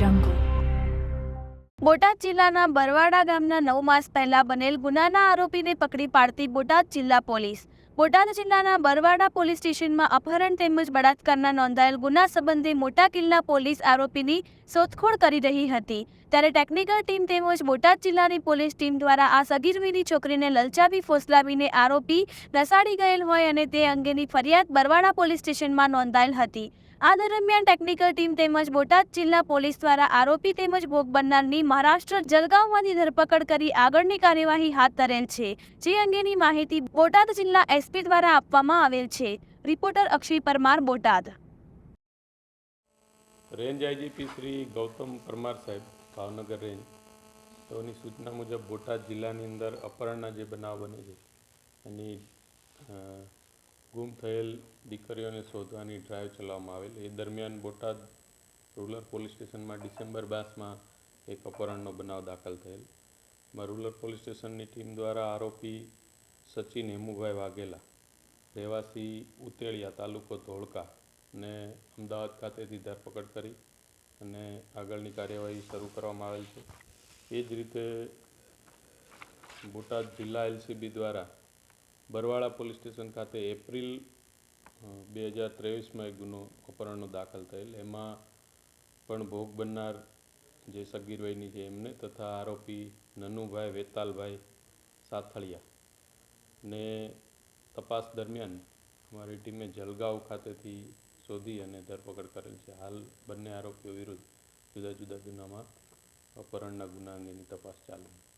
jungle. Botad જિલ્લાના બરવાડા ગામના નવ માસ પહેલા બનેલ ગુનાના આરોપીને પકડી પાડતી બોટાદ જિલ્લા પોલીસ. બોટાદ જિલ્લાના બરવાડા પોલીસ સ્ટેશનમાં અપહરણ તેમજ બળાત્કારના નોંધાયેલ ગુના સંબંધે મોટા કિલ્લા પોલીસ આરોપીની શોધખોળ કરી રહી હતી. ત્યારે ટેકનિકલ ટીમ તેમજ બોટાદ જિલ્લાની પોલીસ ટીમ દ્વારા આ સગીરવીની છોકરીને લલચાવી ફોસલાવીને આરોપી નસાડી ગયેલ હોય અને તે અંગેની ફરિયાદ બરવાડા પોલીસ સ્ટેશનમાં નોંધાયેલ હતી. આ દરમિયાન ટેકનિકલ ટીમ તેમજ બોટાદ જિલ્લા પોલીસ દ્વારા આરોપી તેમજ ભોગ બનનારની મહારાષ્ટ્ર જલગાંવમાંથી ધરપકડ કરી આગળની કાર્યવાહી હાથ ધરેલ છે. જે અંગેની માહિતી બોટાદ જિલ્લા એસપી દ્વારા આપવામાં આવેલ છે. Reporter Akshay Parmar, Botad. Range IGP Shri Gautam Parmar સાહેબ, ભાવનગર રેન્જ. તેઓની સૂચના મુજબ બોટાદ જિલ્લાની અંદર અપહરણના જે બનાવ બને છે, એની ગુમ થયેલ દીકરીઓને શોધવાની ડ્રાઈવ ચલાવવામાં આવેલ. એ દરમિયાન બોટાદ રૂરલ પોલીસ સ્ટેશનમાં ડિસેમ્બર બાસમાં એક અપહરણનો બનાવ દાખલ થયેલ. એમાં રૂરલ પોલીસ સ્ટેશનની ટીમ દ્વારા આરોપી સચિન હેમુભાઈ વાઘેલા, રહેવાસી ઉતેળિયા, તાલુકો ધોળકા ને અમદાવાદ ખાતેથી ધરપકડ કરી અને આગળની કાર્યવાહી શરૂ કરવામાં આવેલ છે. એ જ રીતે બોટાદ જિલ્લા એલસીબી દ્વારા બરવાળા પોલીસ સ્ટેશન ખાતે એપ્રિલ બે હજાર ત્રેવીસમાં એક ગુનો અપહરણનો દાખલ થયેલ. એમાં પણ ભોગ બનનાર જે સગીરભાઈની છે એમને તથા આરોપી નનુભાઈ વેતાલભાઈ સાથળિયા ને તપાસ દરમિયાન અમારી ટીમે જલગાંવ ખાતેથી શોધી અને ધરપકડ કરેલ છે. હાલ બંને આરોપીઓ વિરુદ્ધ જુદા જુદા ગુનામાં અપહરણના ગુના અંગેની તપાસ ચાલુ. છે